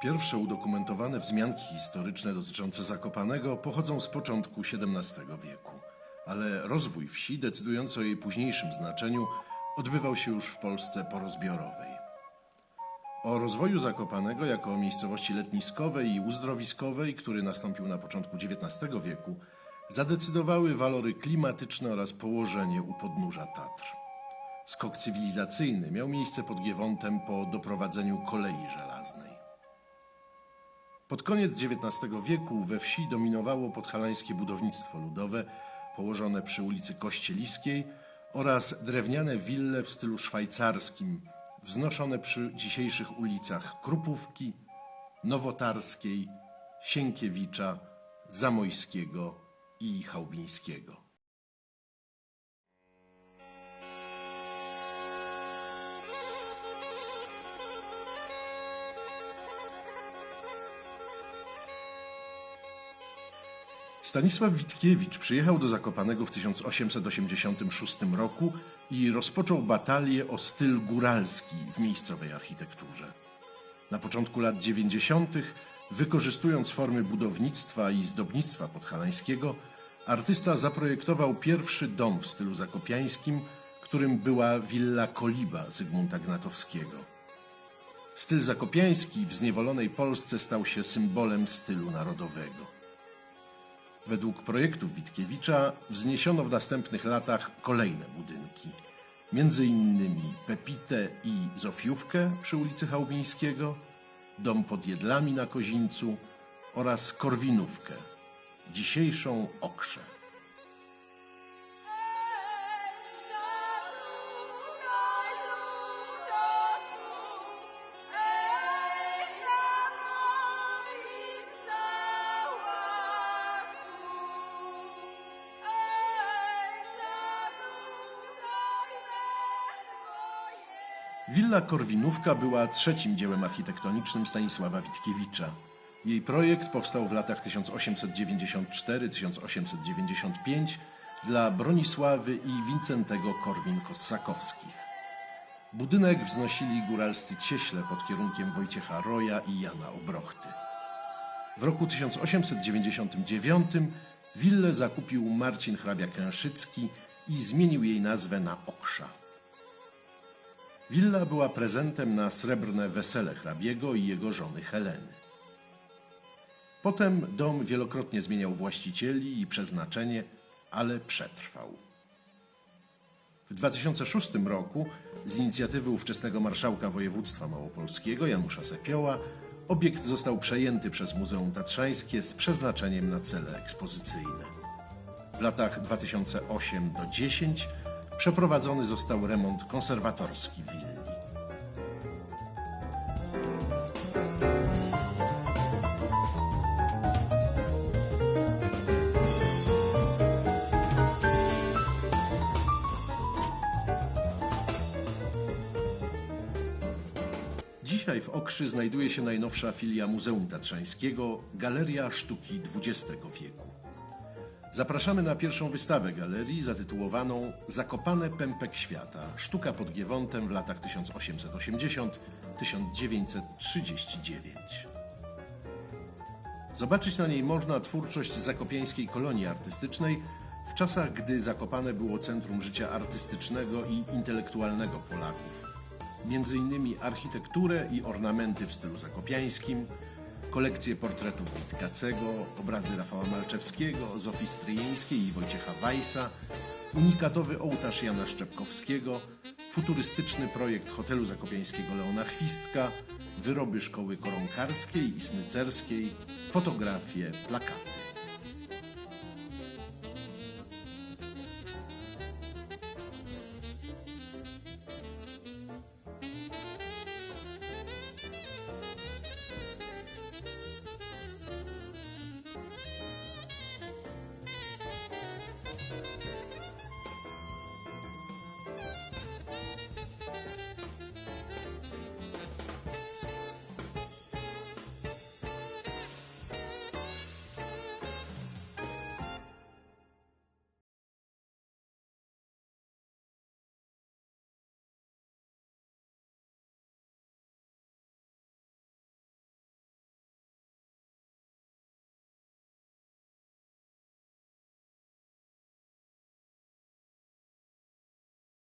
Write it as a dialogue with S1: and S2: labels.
S1: Pierwsze udokumentowane wzmianki historyczne dotyczące Zakopanego pochodzą z początku XVII wieku, ale rozwój wsi, decydujący o jej późniejszym znaczeniu, odbywał się już w Polsce porozbiorowej. O rozwoju Zakopanego jako miejscowości letniskowej i uzdrowiskowej, który nastąpił na początku XIX wieku, zadecydowały walory klimatyczne oraz położenie u podnóża Tatr. Skok cywilizacyjny miał miejsce pod Giewontem po doprowadzeniu kolei żelaznej. Pod koniec XIX wieku we wsi dominowało podhalańskie budownictwo ludowe położone przy ulicy Kościeliskiej oraz drewniane wille w stylu szwajcarskim wznoszone przy dzisiejszych ulicach Krupówki, Nowotarskiej, Sienkiewicza, Zamojskiego i Chałubińskiego. Stanisław Witkiewicz przyjechał do Zakopanego w 1886 roku i rozpoczął batalię o styl góralski w miejscowej architekturze. Na początku lat 90., wykorzystując formy budownictwa i zdobnictwa podhalańskiego, artysta zaprojektował pierwszy dom w stylu zakopiańskim, którym była willa Koliba Zygmunta Gnatowskiego. Styl zakopiański w zniewolonej Polsce stał się symbolem stylu narodowego. Według projektów Witkiewicza wzniesiono w następnych latach kolejne budynki. Między innymi Pepitę i Zofiówkę przy ulicy Chałubińskiego, dom pod Jedlami na Kozińcu oraz Korwinówkę, dzisiejszą Okrze. Willa Korwinówka była trzecim dziełem architektonicznym Stanisława Witkiewicza. Jej projekt powstał w latach 1894-1895 dla Bronisławy i Wincentego Korwin-Kossakowskich. Budynek wznosili góralscy cieśle pod kierunkiem Wojciecha Roja i Jana Obrochty. W roku 1899 willę zakupił Marcin Hrabia-Kęszycki i zmienił jej nazwę na Oksza. Willa była prezentem na srebrne wesele hrabiego i jego żony Heleny. Potem dom wielokrotnie zmieniał właścicieli i przeznaczenie, ale przetrwał. W 2006 roku z inicjatywy ówczesnego marszałka województwa małopolskiego Janusza Sepioła obiekt został przejęty przez Muzeum Tatrzańskie z przeznaczeniem na cele ekspozycyjne. W latach 2008 do 10 przeprowadzony został remont konserwatorski willi. Dzisiaj w Okrzy znajduje się najnowsza filia Muzeum Tatrzańskiego Galeria Sztuki XX wieku. Zapraszamy na pierwszą wystawę galerii zatytułowaną Zakopane pępek świata. Sztuka pod Giewontem w latach 1880-1939. Zobaczyć na niej można twórczość zakopiańskiej kolonii artystycznej w czasach, gdy Zakopane było centrum życia artystycznego i intelektualnego Polaków. Między innymi architekturę i ornamenty w stylu zakopiańskim, kolekcję portretów Witkacego, obrazy Rafała Malczewskiego, Zofii Stryjeńskiej i Wojciecha Weissa, unikatowy ołtarz Jana Szczepkowskiego, futurystyczny projekt hotelu zakopiańskiego Leona Chwistka, wyroby szkoły koronkarskiej i snycerskiej, fotografie, plakaty.